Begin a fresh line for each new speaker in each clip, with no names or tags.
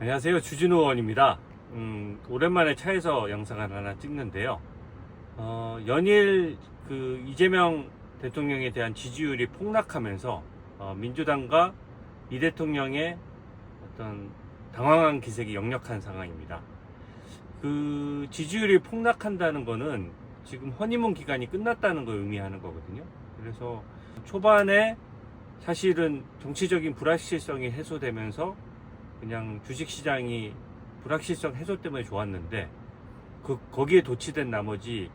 안녕하세요. 주진우 의원입니다. 음, 오랜만에 차에서 영상을 하나 찍는데요. 어, 연일 그 이재명 대통령에 대한 지지율이 폭락하면서 어, 민주당과 이 대통령의 어떤 당황한 기색이 역력한 상황입니다. 그 지지율이 폭락한다는 거는 지금 허니문 기간이 끝났다는 걸 의미하는 거거든요. 그래서 초반에 사실은 정치적인 불확실성이 해소되면서 그냥 주식시장이 불확실성 해소 때문에 좋았는데 그 거기에 도취된 나머지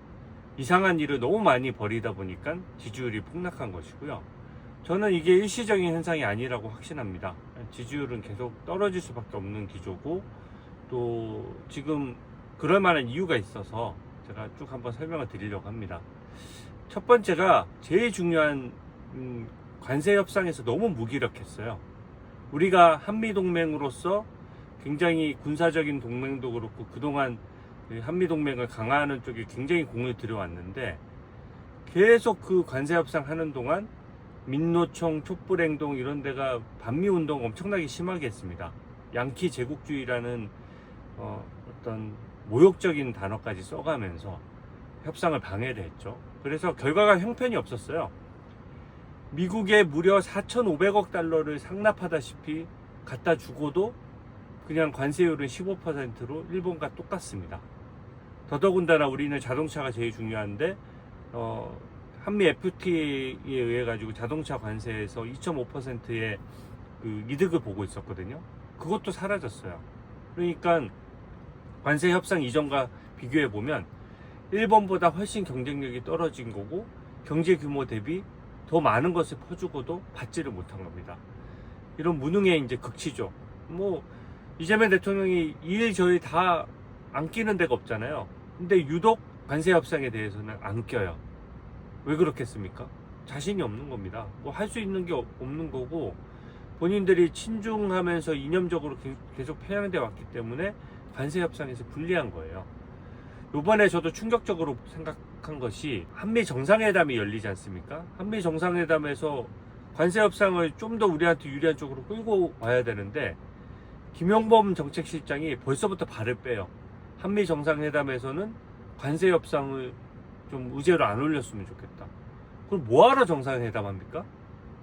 이상한 일을 너무 많이 벌이다 보니까 지지율이 폭락한 것이고요. 저는 이게 일시적인 현상이 아니라고 확신합니다. 지지율은 계속 떨어질 수밖에 없는 기조고 또 지금 그럴 만한 이유가 있어서 제가 쭉 한번 설명을 드리려고 합니다. 첫 번째가 제일 중요한 음, 관세 협상에서 너무 무기력했어요. 우리가 한미 동맹으로서 굉장히 군사적인 동맹도 그렇고 그동안 그 한미 동맹을 강화하는 쪽에 굉장히 공을 들여왔는데 계속 그 관세 협상 하는 동안 민노총 촛불행동 이런 데가 반미 운동 엄청나게 심하게 했습니다. 양키 제국주의라는 어, 어떤 모욕적인 단어까지 써가면서 협상을 방해를 했죠. 그래서 결과가 형편이 없었어요. 미국에 무려 4,500억 달러를 상납하다시피 갖다 주고도 그냥 관세율은 15%로 일본과 똑같습니다. 더더군다나 우리는 자동차가 제일 중요한데 어, 한미 FTA에 의해 가지고 자동차 관세에서 2.5%의 그 이득을 보고 있었거든요. 그것도 사라졌어요. 그러니까 관세 협상 이전과 비교해 보면 일본보다 훨씬 경쟁력이 떨어진 거고 경제 규모 대비 더 많은 것을 퍼주고도 받지를 못한 겁니다. 이런 무능의 이제 극치죠. 뭐 이재명 대통령이 일 저희 다안 끼는 데가 없잖아요. 근데 유독 관세 협상에 대해서는 안 껴요. 왜 그렇겠습니까? 자신이 없는 겁니다. 뭐 할 수 있는 게 없- 없는 거고 본인들이 친중하면서 이념적으로 계- 계속 편향돼 왔기 때문에 관세 협상에서 불리한 거예요. 요번에 저도 충격적으로 생각한 것이 한미 정상회담이 열리지 않습니까? 한미 정상회담에서 관세 협상을 좀 더 우리한테 유리한 쪽으로 끌고 와야 되는데 김용범 정책실장이 벌써부터 발을 빼요. 한미 정상회담에서는 관세 협상을 좀 의제로 안 올렸으면 좋겠다. 그럼 뭐하러 정상회담 합니까?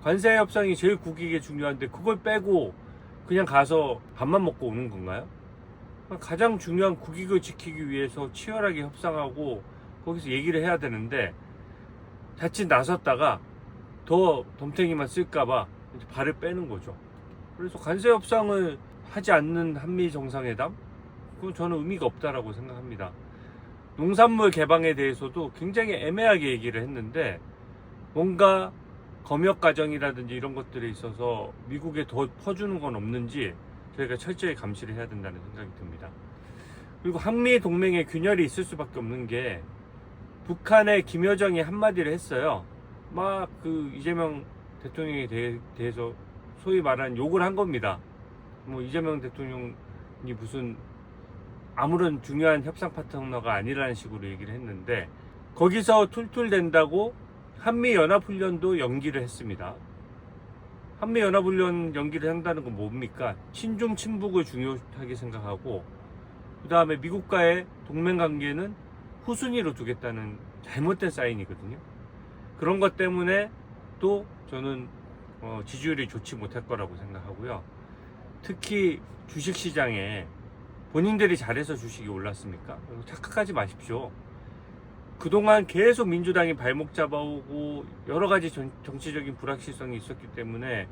관세 협상이 제일 국익에 중요한데 그걸 빼고 그냥 가서 밥만 먹고 오는 건가요? 가장 중요한 국익을 지키기 위해서 치열하게 협상하고 거기서 얘기를 해야 되는데 자칫 나섰다가 더 덤탱이만 쓸까봐 발을 빼는 거죠. 그래서 관세 협상을 하지 않는 한미 정상회담? 그건 저는 의미가 없다라고 생각합니다. 농산물 개방에 대해서도 굉장히 애매하게 얘기를 했는데 뭔가 검역 과정이라든지 이런 것들에 있어서 미국에 더 퍼주는 건 없는지 저희가 철저히 감시를 해야 된다는 생각이 듭니다. 그리고 한미 동맹에 균열이 있을 수밖에 없는 게 북한의 김여정이 한마디를 했어요. 막 그 이재명 대통령에 대해, 대해서 소위 말하는 욕을 한 겁니다. 뭐 이재명 대통령이 무슨 아무런 중요한 협상 파트너가 아니라는 식으로 얘기를 했는데 거기서 툴툴댄다고 한미 연합 훈련도 연기를 했습니다. 한미 연합훈련 연기를 한다는 건 뭡니까? 친중 친북을 중요하게 생각하고 그 다음에 미국과의 동맹 관계는 후순위로 두겠다는 잘못된 사인이거든요. 그런 것 때문에 또 저는 어, 지지율이 좋지 못할 거라고 생각하고요. 특히 주식시장에 본인들이 잘해서 주식이 올랐습니까? 착각하지 마십시오. 그동안 계속 민주당이 발목 잡아오고 여러 가지 정, 정치적인 불확실성이 있었기 때문에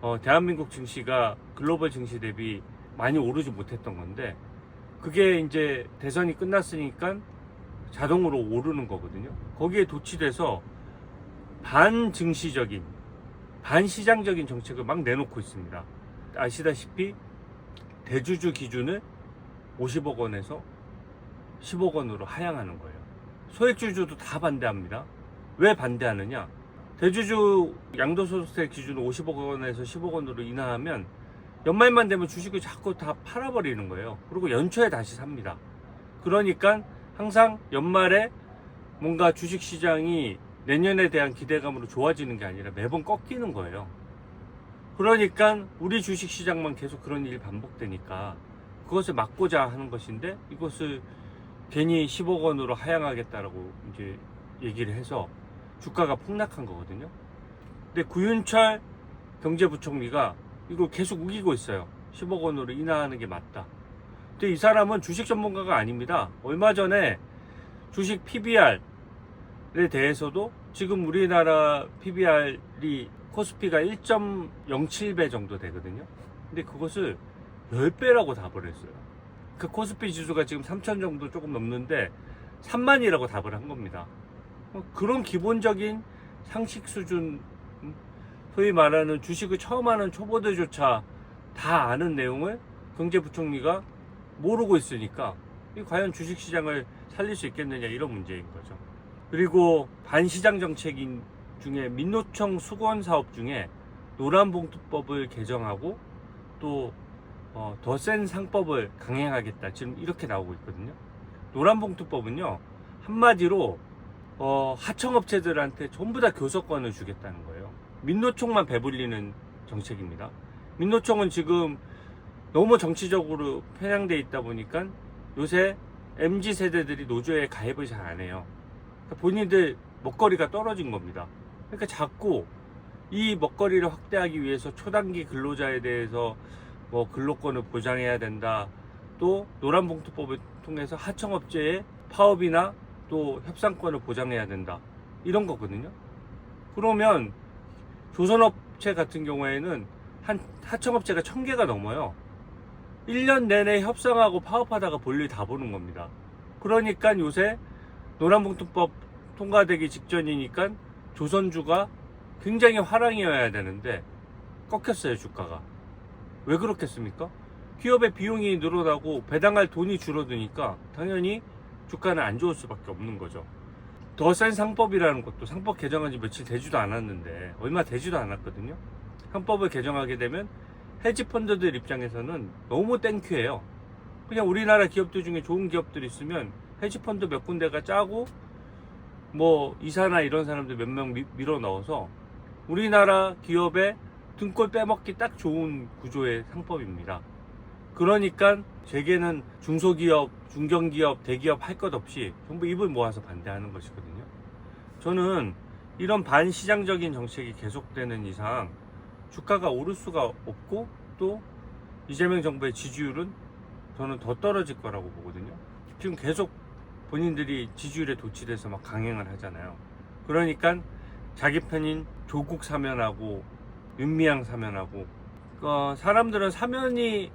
어, 대한민국 증시가 글로벌 증시 대비 많이 오르지 못했던 건데 그게 이제 대선이 끝났으니까 자동으로 오르는 거거든요. 거기에 도취돼서 반증시적인, 반시장적인 정책을 막 내놓고 있습니다. 아시다시피 대주주 기준을 50억 원에서 10억 원으로 하향하는 거예요. 소액주주도 다 반대합니다. 왜 반대하느냐? 대주주 양도소득세 기준 50억 원에서 10억 원으로 인하하면 연말만 되면 주식을 자꾸 다 팔아버리는 거예요. 그리고 연초에 다시 삽니다. 그러니까 항상 연말에 뭔가 주식 시장이 내년에 대한 기대감으로 좋아지는 게 아니라 매번 꺾이는 거예요. 그러니까 우리 주식시장만 계속 그런 일이 반복되니까 그것을 막고자 하는 것인데 이것을 괜히 10억 원으로 하향하겠다라고 이제 얘기를 해서 주가가 폭락한 거거든요. 근데 구윤철 경제부총리가 이걸 계속 우기고 있어요. 10억 원으로 인하하는 게 맞다. 근데 이 사람은 주식 전문가가 아닙니다. 얼마 전에 주식 PBR에 대해서도 지금 우리나라 PBR이 코스피가 1.07배 정도 되거든요. 근데 그것을 10배라고 답을 했어요. 그 코스피 지수가 지금 3천 정도 조금 넘는데 3만이라고 답을 한 겁니다. 어, 그런 기본적인 상식 수준, 음, 소위 말하는 주식을 처음 하는 초보들조차 다 아는 내용을 경제부총리가 모르고 있으니까 이 과연 주식시장을 살릴 수 있겠느냐 이런 문제인 거죠. 그리고 반시장 정책인 중에 민노총 수건 사업 중에 노란봉투법을 개정하고 또 어, 더 센 상법을 강행하겠다. 지금 이렇게 나오고 있거든요. 노란봉투법은요, 한마디로, 어, 하청업체들한테 전부 다 교섭권을 주겠다는 거예요. 민노총만 배불리는 정책입니다. 민노총은 지금 너무 정치적으로 편향돼 있다 보니까 요새 MZ 세대들이 노조에 가입을 잘 안 해요. 그러니까 본인들 먹거리가 떨어진 겁니다. 그러니까 자꾸 이 먹거리를 확대하기 위해서 초단기 근로자에 대해서 뭐 근로권을 보장해야 된다. 또 노란봉투법을 통해서 하청업체의 파업이나 또 협상권을 보장해야 된다. 이런 거거든요. 그러면 조선업체 같은 경우에는 한 하청업체가 천 개가 넘어요. 1년 내내 협상하고 파업하다가 볼일 다 보는 겁니다. 그러니까 요새 노란봉투법 통과되기 직전이니까 조선주가 굉장히 화랑이어야 되는데 꺾였어요 주가가 왜 그렇겠습니까? 기업의 비용이 늘어나고 배당할 돈이 줄어드니까 당연히 주가는 안 좋을 수밖에 없는 거죠. 더 센 상법이라는 것도 상법 개정한 지 며칠 되지도 않았는데 얼마 되지도 않았거든요. 상법을 개정하게 되면 헤지 펀드들 입장에서는 너무 땡큐예요. 그냥 우리나라 기업들 중에 좋은 기업들 있으면 헤지 펀드 몇 군데가 짜고 뭐 이사나 이런 사람들 몇 명 밀어 넣어서 우리나라 기업의 등골 빼먹기 딱 좋은 구조의 상법입니다. 그러니까 제게는 중소기업, 중견기업, 대기업 할 것 없이 전부 입을 모아서 반대하는 것이거든요. 저는 이런 반시장적인 정책이 계속되는 이상 주가가 오를 수가 없고 또 이재명 정부의 지지율은 저는 더 떨어질 거라고 보거든요. 지금 계속 본인들이 지지율에 도취돼서 막 강행을 하잖아요. 그러니까 자기 편인 조국 사면하고 윤미향 사면하고 어, 사람들은 사면이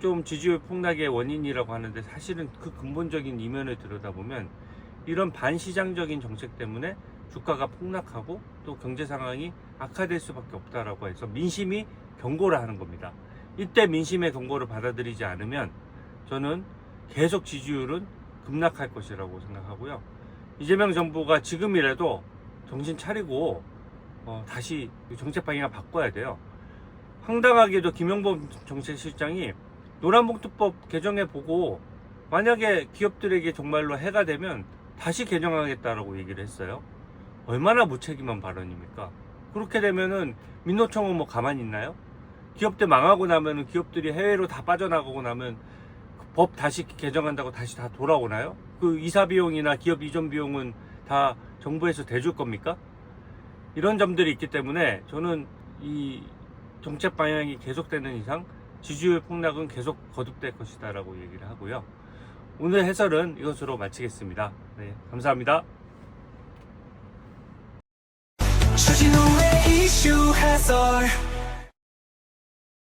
좀 지지율 폭락의 원인이라고 하는데 사실은 그 근본적인 이면을 들여다보면 이런 반시장적인 정책 때문에 주가가 폭락하고 또 경제 상황이 악화될 수밖에 없다라고 해서 민심이 경고를 하는 겁니다. 이때 민심의 경고를 받아들이지 않으면 저는 계속 지지율은 급락할 것이라고 생각하고요. 이재명 정부가 지금이라도 정신 차리고 어, 다시 정책 방향을 바꿔야 돼요. 황당하게도 김영범 정책실장이 노란봉투법 개정해 보고 만약에 기업들에게 정말로 해가 되면 다시 개정하겠다라고 얘기를 했어요. 얼마나 무책임한 발언입니까? 그렇게 되면은 민노총은 뭐 가만히 있나요? 기업들 망하고 나면은 기업들이 해외로 다 빠져나가고 나면 그 법 다시 개정한다고 다시 다 돌아오나요? 그 이사 비용이나 기업 이전 비용은 다 정부에서 대줄 겁니까? 이런 점들이 있기 때문에 저는 이 정책 방향이 계속되는 이상 지지율 폭락은 계속 거듭될 것이다 라고 얘기를 하고요. 오늘 해설은 이것으로 마치겠습니다. 네, 감사합니다.
주진우의 이슈 해설